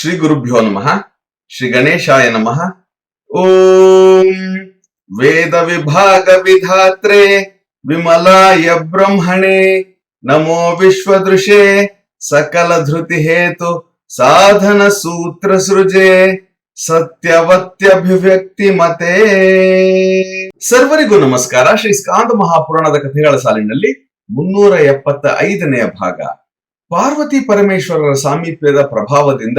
ಶ್ರೀ ಗುರುಭ್ಯೋ ನಮಃ, ಶ್ರೀ ಗಣೇಶಾಯ ನಮಃ. ಓಂ ವೇದ ವಿಭಾಗ ವಿಧಾತ್ರೆ, ವಿಮಲಾಯ ಬ್ರಹ್ಮಣೆ, ನಮೋ ವಿಶ್ವದೃಶೇ, ಸಕಲ ಧೃತಿ ಹೇತು, ಸಾಧನ ಸೂತ್ರ ಸೃಜೆ, ಸತ್ಯವತ್ಯಭಿವ್ಯಕ್ತಿ ಮತೆ. ಸರ್ವರಿಗೂ ನಮಸ್ಕಾರ, ಶ್ರೀ ಸ್ಕಾಂದ ಮಹಾಪುರಾಣದ ಕಥೆಗಳ ಸಾಲಿನಲ್ಲಿ ಮುನ್ನೂರ ಎಪ್ಪತ್ತ ಐದನೆಯ ಭಾಗ. ಪಾರ್ವತಿ ಪರಮೇಶ್ವರರ ಸಾಮೀಪ್ಯದ ಪ್ರಭಾವದಿಂದ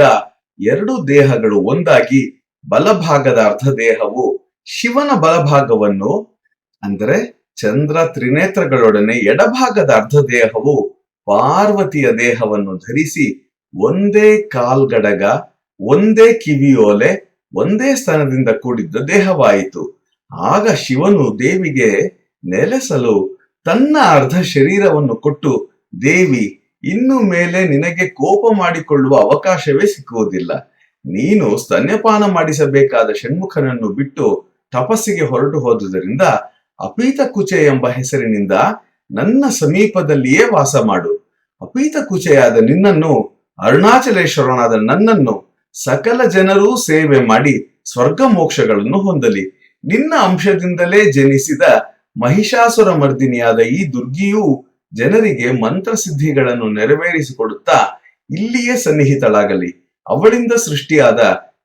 ಎರಡು ದೇಹಗಳು ಒಂದಾಗಿ ಬಲಭಾಗದ ಅರ್ಧ ದೇಹವು ಶಿವನ ಬಲಭಾಗವನ್ನು, ಅಂದರೆ ಚಂದ್ರ ತ್ರಿನೇತ್ರಗಳೊಡನೆ ಎಡಭಾಗದ ಅರ್ಧ ದೇಹವು ಪಾರ್ವತಿಯ ದೇಹವನ್ನು ಧರಿಸಿ ಒಂದೇ ಕಾಲ್ಗಡಗ, ಒಂದೇ ಕಿವಿಯೋಲೆ, ಒಂದೇ ಸ್ಥಾನದಿಂದ ಕೂಡಿದ್ದ ದೇಹವಾಯಿತು. ಆಗ ಶಿವನು ದೇವಿಗೆ ನೆಲೆಸಲು ತನ್ನ ಅರ್ಧ ಶರೀರವನ್ನು ಕೊಟ್ಟು, ದೇವಿ ಇನ್ನು ಮೇಲೆ ನಿನಗೆ ಕೋಪ ಮಾಡಿಕೊಳ್ಳುವ ಅವಕಾಶವೇ ಸಿಕ್ಕುವುದಿಲ್ಲ. ನೀನು ಸ್ತನ್ಯಪಾನ ಮಾಡಿಸಬೇಕಾದ ಷಣ್ಮುಖನನ್ನು ಬಿಟ್ಟು ತಪಸ್ಸಿಗೆ ಹೊರಟು ಹೋದುದರಿಂದ ಅಪೀತ ಕುಚೆ ಎಂಬ ಹೆಸರಿನಿಂದ ನನ್ನ ಸಮೀಪದಲ್ಲಿಯೇ ವಾಸ ಮಾಡು. ಅಪೀತ ಕುಚೆಯಾದ ನಿನ್ನನ್ನು, ಅರುಣಾಚಲೇಶ್ವರನಾದ ನನ್ನನ್ನು ಸಕಲ ಜನರೂ ಸೇವೆ ಮಾಡಿ ಸ್ವರ್ಗ ಮೋಕ್ಷಗಳನ್ನು ಹೊಂದಲಿ. ನಿನ್ನ ಅಂಶದಿಂದಲೇ ಜನಿಸಿದ ಮಹಿಷಾಸುರ ಮರ್ದಿನಿಯಾದ ಈ ದುರ್ಗಿಯು ಜನರಿಗೆ ಮಂತ್ರಸಿದ್ಧಿಗಳನ್ನು ನೆರವೇರಿಸಿಕೊಡುತ್ತಾ ಇಲ್ಲಿಯೇ ಸನ್ನಿಹಿತಳಾಗಲಿ. ಅವಳಿಂದ ಸೃಷ್ಟಿಯಾದ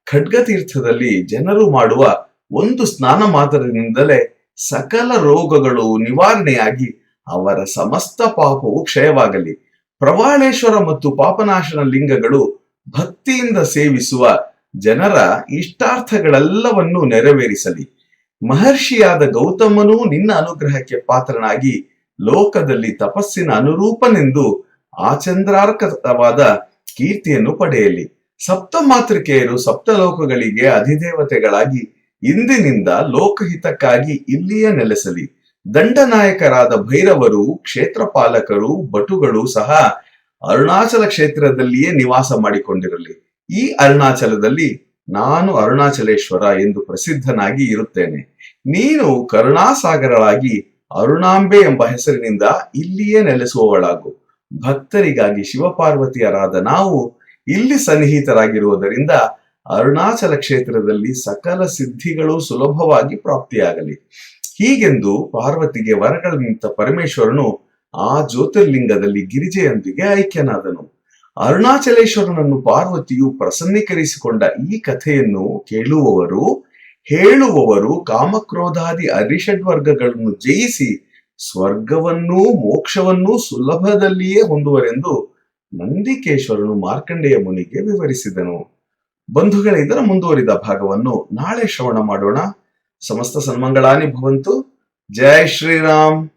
ಖಡ್ಗತೀರ್ಥದಲ್ಲಿ ಜನರು ಮಾಡುವ ಒಂದು ಸ್ನಾನ ಮಾತ್ರದಿಂದಲೇ ಸಕಲ ರೋಗಗಳು ನಿವಾರಣೆಯಾಗಿ ಅವರ ಸಮಸ್ತ ಪಾಪವು ಕ್ಷಯವಾಗಲಿ. ಪ್ರವಾಳೇಶ್ವರ ಮತ್ತು ಪಾಪನಾಶನ ಲಿಂಗಗಳು ಭಕ್ತಿಯಿಂದ ಸೇವಿಸುವ ಜನರ ಇಷ್ಟಾರ್ಥಗಳೆಲ್ಲವನ್ನೂ ನೆರವೇರಿಸಲಿ. ಮಹರ್ಷಿಯಾದ ಗೌತಮನೂ ನಿನ್ನ ಅನುಗ್ರಹಕ್ಕೆ ಪಾತ್ರನಾಗಿ ಲೋಕದಲ್ಲಿ ತಪಸ್ಸಿನ ಅನುರೂಪನೆಂದು ಆಚಂದ್ರಾರ್ಕವಾದ ಕೀರ್ತಿಯನ್ನು ಪಡೆಯಲಿ. ಸಪ್ತ ಮಾತೃಕೆಯರು ಸಪ್ತಲೋಕಗಳಿಗೆ ಅಧಿದೇವತೆಗಳಾಗಿ ಇಂದಿನಿಂದ ಲೋಕಹಿತಕ್ಕಾಗಿ ಇಲ್ಲಿಯೇ ನೆಲೆಸಲಿ. ದಂಡನಾಯಕರಾದ ಭೈರವರು, ಕ್ಷೇತ್ರಪಾಲಕರು, ಭಟುಗಳು ಸಹ ಅರುಣಾಚಲ ಕ್ಷೇತ್ರದಲ್ಲಿಯೇ ನಿವಾಸ ಮಾಡಿಕೊಂಡಿರಲಿ. ಈ ಅರುಣಾಚಲದಲ್ಲಿ ನಾನು ಅರುಣಾಚಲೇಶ್ವರ ಎಂದು ಪ್ರಸಿದ್ಧನಾಗಿ ಇರುತ್ತೇನೆ. ನೀನು ಕರುಣಾಸಾಗರಳಾಗಿ ಅರುಣಾಂಬೆ ಎಂಬ ಹೆಸರಿನಿಂದ ಇಲ್ಲಿಯೇ ನೆಲೆಸುವವಳಾಗು. ಭಕ್ತರಿಗಾಗಿ ಶಿವಪಾರ್ವತಿಯರಾದ ನಾವು ಇಲ್ಲಿ ಸನ್ನಿಹಿತರಾಗಿರುವುದರಿಂದ ಅರುಣಾಚಲ ಕ್ಷೇತ್ರದಲ್ಲಿ ಸಕಲ ಸಿದ್ಧಿಗಳು ಸುಲಭವಾಗಿ ಪ್ರಾಪ್ತಿಯಾಗಲಿ. ಹೀಗೆಂದು ಪಾರ್ವತಿಗೆ ವರಗಳಂತ ಪರಮೇಶ್ವರನು ಆ ಜ್ಯೋತಿರ್ಲಿಂಗದಲ್ಲಿ ಗಿರಿಜೆಯೊಂದಿಗೆ ಐಕ್ಯನಾದನು. ಅರುಣಾಚಲೇಶ್ವರನನ್ನು ಪಾರ್ವತಿಯು ಪ್ರಸನ್ನೀಕರಿಸಿಕೊಂಡ ಈ ಕಥೆಯನ್ನು ಕೇಳುವವರು ಹೇಳುವವರು ಕಾಮಕ್ರೋಧಾದಿ ಅರಿಷಡ್ವರ್ಗಗಳನ್ನು ಜಯಿಸಿ ಸ್ವರ್ಗವನ್ನೂ ಮೋಕ್ಷವನ್ನೂ ಸುಲಭದಲ್ಲಿಯೇ ಹೊಂದುವರೆಂದು ನಂದಿಕೇಶ್ವರನು ಮಾರ್ಕಂಡೇಯ ಮುನಿಗೆ ವಿವರಿಸಿದನು. ಬಂಧುಗಳ, ಇದರ ಮುಂದುವರಿದ ಭಾಗವನ್ನು ನಾಳೆ ಶ್ರವಣ ಮಾಡೋಣ. ಸಮಸ್ತ ಸನ್ಮಂಗಳಾನಿ ಭವಂತು. ಜೈ ಶ್ರೀರಾಮ್.